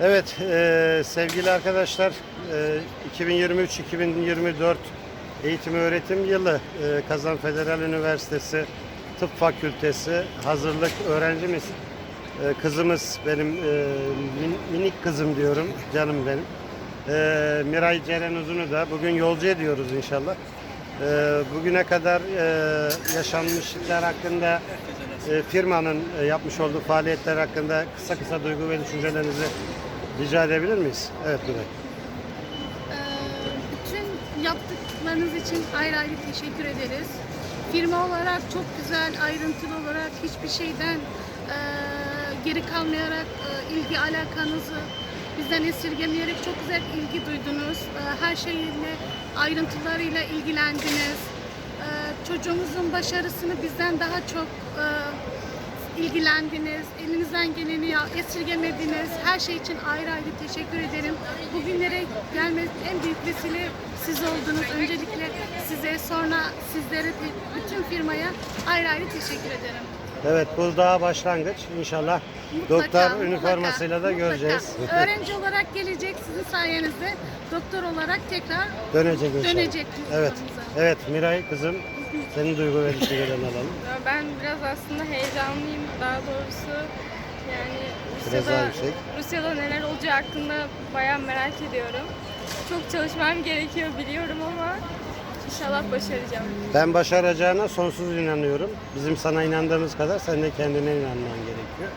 Evet e, sevgili arkadaşlar e, 2023-2024 eğitim öğretim yılı e, Kazan Federal Üniversitesi Tıp Fakültesi hazırlık öğrencimiz e, kızımız benim e, min- minik kızım diyorum canım benim. E, Miray Ceren Uzun'u da bugün yolcu ediyoruz inşallah. E, bugüne kadar e, yaşanmışlıklar hakkında e, firmanın e, yapmış olduğu faaliyetler hakkında kısa kısa duygu ve düşüncelerinizi rica edebilir miyiz? Evet Miray. Ee, bütün yaptıklarınız için ayrı ayrı teşekkür ederiz. Firma olarak çok güzel, ayrıntılı olarak hiçbir şeyden e, geri kalmayarak ilgi alakanızı bizden esirgemeyerek çok güzel ilgi duydunuz. Her şeyle ayrıntılarıyla ilgilendiniz. Çocuğumuzun başarısını bizden daha çok e, ilgilendiniz, elinizden geleni ya- esirgemediniz. Her şey için ayrı ayrı teşekkür ederim. Bugünlere gelme en büyük vesile siz oldunuz. Öncelikle size, sonra sizlere, bütün firmaya ayrı ayrı teşekkür ederim. Evet bu daha başlangıç. İnşallah Mutlaka, doktor mutlaka, üniformasıyla da mutlaka. göreceğiz. Öğrenci olarak gelecek sizin sayenizde. Doktor olarak tekrar Dönecek inşallah. Dönecek Evet. Evet Miray kızım senin duygu ve düşüncelerini alalım. Ben biraz aslında heyecanlıyım. Daha doğrusu yani Biraz daha Rusya'da, yüksek. Rusya'da neler olacağı hakkında bayağı merak ediyorum. Çok çalışmam gerekiyor biliyorum ama inşallah başaracağım. Ben başaracağına sonsuz inanıyorum. Bizim sana inandığımız kadar sen de kendine inanman gerekiyor.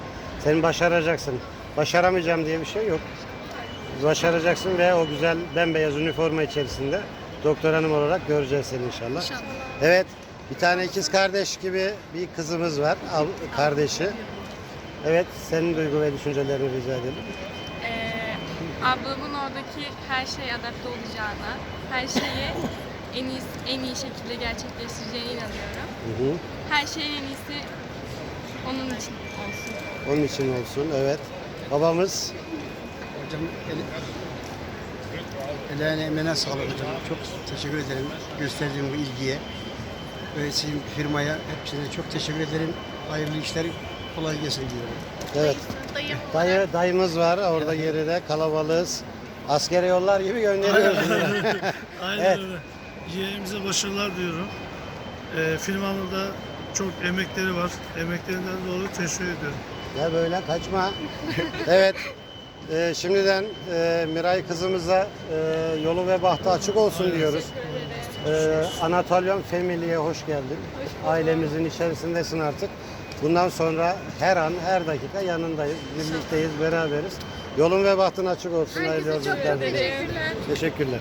Sen başaracaksın. Başaramayacağım diye bir şey yok. Başaracaksın ve o güzel bembeyaz üniforma içerisinde doktor hanım olarak göreceğiz seni inşallah. İnşallah. Evet, bir tane ikiz kardeş gibi bir kızımız var, ab- kardeşi. Evet, senin duygu ve düşüncelerini rica edelim. Ee, ablamın oradaki her şeye adapte olacağına, her şeyi en iyi en iyi şekilde gerçekleştireceğine inanıyorum. Hı hı. Her şeyin en iyisi onun için olsun. Onun için olsun, evet. Babamız, Hocam el, ellerine emeğine sağlık hocam. Çok teşekkür ederim gösterdiğim bu ilgiye. Ve sizin firmaya hepsine çok teşekkür ederim. Hayırlı işler kolay gelsin diyorum. evet. Dayım Dayı, dayımız var orada geride, kalabalığız. Askere yollar gibi gönderiyoruz. Aynen Evet. öyle. Yeğenimize başarılar diliyorum. Ee, firmamda çok emekleri var. Emeklerinden dolayı teşekkür ediyorum. Ya böyle kaçma. evet. Ee, şimdiden e, Miray kızımıza e, yolu ve bahtı açık olsun diyoruz. Ee, Anatolian Family'ye hoş geldin. Ailemizin içerisindesin artık. Bundan sonra her an, her dakika yanındayız, birlikteyiz, beraberiz. Yolun ve bahtın açık olsun. Herkese çok teşekkürler. Teşekkürler.